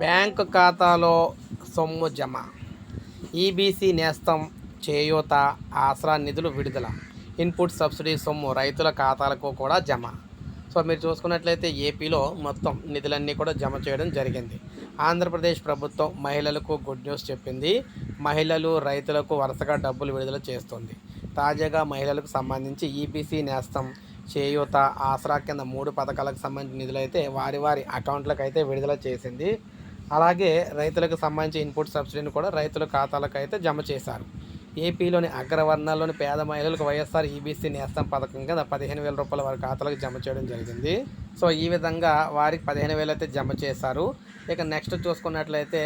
Bank ఖాతాలో సొమ్ము జమ. ఈబీసీ నేస్తం చేయూత ఆసరా నిధులు విడుదల. ఇన్పుట్ సబ్సిడీ సొమ్ము రైతుల ఖాతాలకు కూడా జమ. సో మీరు చూసుకున్నట్లయితే ఏపీలో మొత్తం నిధులన్నీ కూడా జమ చేయడం జరిగింది. ఆంధ్రప్రదేశ్ ప్రభుత్వం మహిళలకు గుడ్ న్యూస్ చెప్పింది. మహిళలు రైతులకు వరుసగా డబ్బులు విడుదల చేస్తుంది. తాజాగా మహిళలకు సంబంధించి ఈబీసీ నేస్తం చేయూత ఆసరా కింద మూడు పథకాలకు సంబంధించిన నిధులైతే వారి వారి అకౌంట్లకు అయితే విడుదల చేసింది. అలాగే రైతులకు సంబంధించి ఇన్పుట్ సబ్సిడీని కూడా రైతుల ఖాతాలకు అయితే జమ చేశారు. ఏపీలోని అగ్రవర్ణాల్లోని పేద మహిళలకు వైఎస్ఆర్ ఈబీసీ నేస్తం పథకం కింద పదిహేను వేల రూపాయల వారి ఖాతాలకు జమ చేయడం జరిగింది. సో ఈ విధంగా వారికి పదిహేను వేలు అయితే జమ చేశారు. ఇక నెక్స్ట్ చూసుకున్నట్లయితే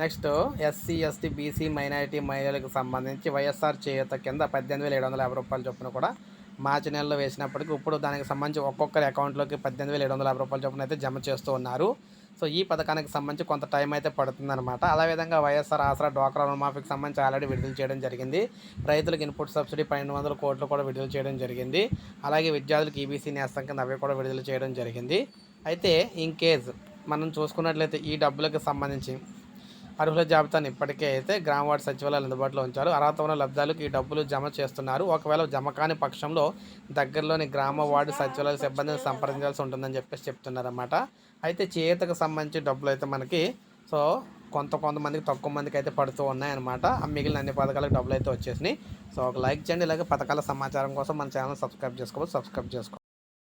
next SC ST BC minority మహిళలకు సంబంధించి వైఎస్ఆర్ చేయూత కింద పద్దెనిమిది వేల ఏడు వందల యాభై రూపాయల చొప్పున కూడా మార్చి నెలలో వేసినప్పటికీ ఇప్పుడు దానికి సంబంధించి ఒక్కొక్కరి అకౌంట్లోకి పద్దెనిమిది వేల ఏడు వందల యాభై రూపాయల చొప్పున అయితే జమ చేస్తూ ఉన్నారు. సో ఈ పథకానికి సంబంధించి కొంత టైం అయితే పడుతుందన్నమాట. అదేవిధంగా వైఎస్ఆర్ ఆసరా డ్వాక్రా రుణమాఫీకి సంబంధించి ఆల్రెడీ విడుదల చేయడం జరిగింది. రైతులకు ఇన్పుట్ సబ్సిడీ పన్నెండు వందల కోట్లు కూడా విడుదల చేయడం జరిగింది. అలాగే విద్యార్థులకు ఈబీసీ నేస్తం కింద అవి కూడా విడుదల చేయడం జరిగింది. అయితే ఇన్ కేస్ మనం చూసుకున్నట్లయితే ఈ డబ్బులకు సంబంధించి అర్హుల జాబితాను ఇప్పటికే అయితే గ్రామ వార్డు సచివాలయాలు అందుబాటులో ఉంచారు. అర్హత ఉన్న లబ్ధాలకు ఈ డబ్బులు జమ చేస్తున్నారు. ఒకవేళ జమ కాని పక్షంలో దగ్గరలోని గ్రామ వార్డు సచివాలయ సిబ్బందిని సంప్రదించాల్సి ఉంటుందని చెప్పేసి చెప్తున్నారన్నమాట. అయితే చేతకు సంబంధించి డబ్బులు అయితే మనకి సో కొంత కొంతమందికి తక్కువ మందికి అయితే పడుతూ ఉన్నాయన్నమాట. ఆ మిగిలిన అన్ని పథకాలకు డబ్బులు అయితే వచ్చేసినాయి. సో ఒక లైక్ చేయండి. ఇలాగే పథకాల సమాచారం కోసం మన ఛానల్ సబ్స్క్రైబ్ చేసుకోవచ్చు సబ్స్క్రైబ్ చేసుకోండి.